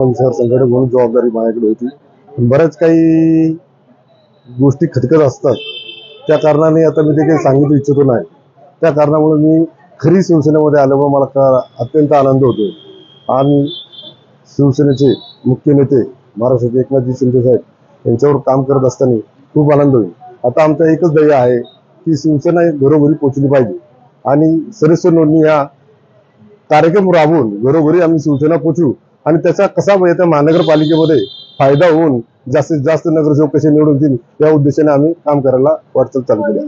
Sir संघटक म्हणून जबाबदारी माझ्याकडे होती. बऱ्याच काही गोष्टी खटकत असतात. त्या कारणाने आता मी ते काही सांगितू इच्छितो नाही. त्या कारणामुळे मी खरी शिवसेनेमध्ये आल्यामुळे मला का- अत्यंत आनंद होतो आणि शिवसेनेचे मुख्य नेते महाराष्ट्राचे एकनाथजी शिंदे साहेब यांच्यावर काम करत असताना खूप आनंद होईल. आता आमचा एकच ध्येय आहे की शिवसेना घरोघरी पोचली पाहिजे. आणि सदस्य नोंदणी या कार्यक्रम राबवून घरोघरी आम्ही शिवसेना पोचू आणि त्याचा कसा येत्या महानगरपालिकेमध्ये फायदा होऊन जास्तीत जास्त नगरसेवक कसे निवडून येतील या उद्देशाने आम्ही काम करायला वाटचाल चालू केली.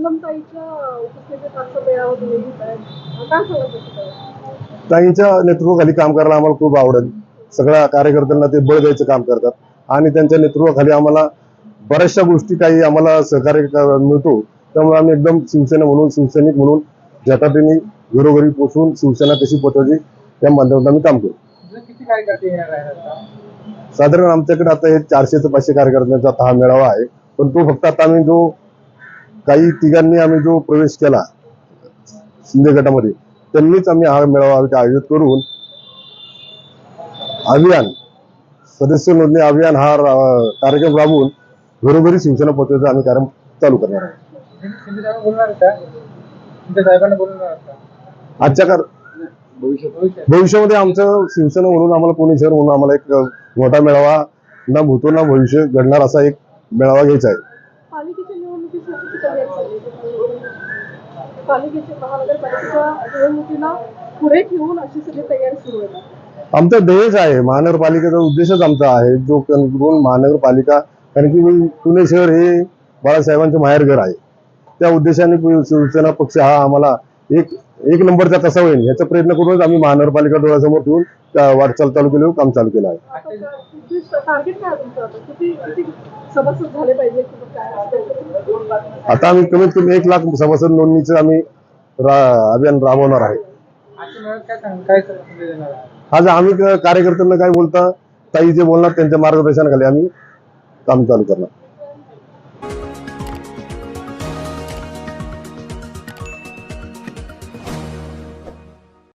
ताईंच्या नेतृत्वाखाली काम करायला आम्हाला खूप आवडेल. सगळ्या कार्यकर्त्यांना ते बळ द्यायचं काम करतात. आणि त्यांच्या नेतृत्वाखाली आम्हाला बऱ्याचशा गोष्टी काही आम्हाला सहकार्य कर- मिळतो. त्यामुळे आम्ही एकदम शिवसेना म्हणून शिवसैनिक म्हणून झटाटीने घरोघरी पोचवून शिवसेना कशी पोचवायची या माध्यमातून आम्ही काम करू. किती कार्यकर्ते येणार आहेत आता साधारण आमच्याकडे आता हे चारशे ते पाचशे कार्यकर्त्यांचा आता हा मेळावा आहे. पण तो फक्त आता आम्ही जो काही तिघांनी आम्ही जो प्रवेश केला शिंदे गटामध्ये त्यांनीच आम्ही हा मेळावा आयोजित करून अभियान सदस्य नोंदणी अभियान हा कार्यक्रम राबवून घरोघरी शिवसेना पोहोचवायचा आम्ही कार्यक्रम चालू करणार आहेत. आजच्या भविष्यामध्ये आमचं शिवसेना म्हणून आम्हाला पुणे शहर म्हणून आम्हाला एक मोठा मेळावा ना भूतो ना भविष्य घडणार असा एक मेळावा घ्यायचा आहे. आमचं ध्येयच आहे महानगरपालिकेचा उद्देशच आमचा आहे जो करून महानगरपालिका कारण की पुणे शहर हे बाळासाहेबांचं माहेरघर आहे. त्या उद्देशाने शिवसेना पक्ष हा आम्हाला एक एक नंबरचा कसा होईल. याचा प्रयत्न करूनच आम्ही महानगरपालिका डोळ्यासमोर ठेवून वाटचाल चालू केली काम चालू केलं आहे. आता आम्ही कमीत कमी एक लाख सभासद नोंदणीचं आम्ही अभियान राबवणार आहे. आज आम्ही कार्यकर्त्यांना काय बोलता ताई जे बोलणार त्यांच्या मार्गदर्शनाखाली आम्ही काम चालू करणार.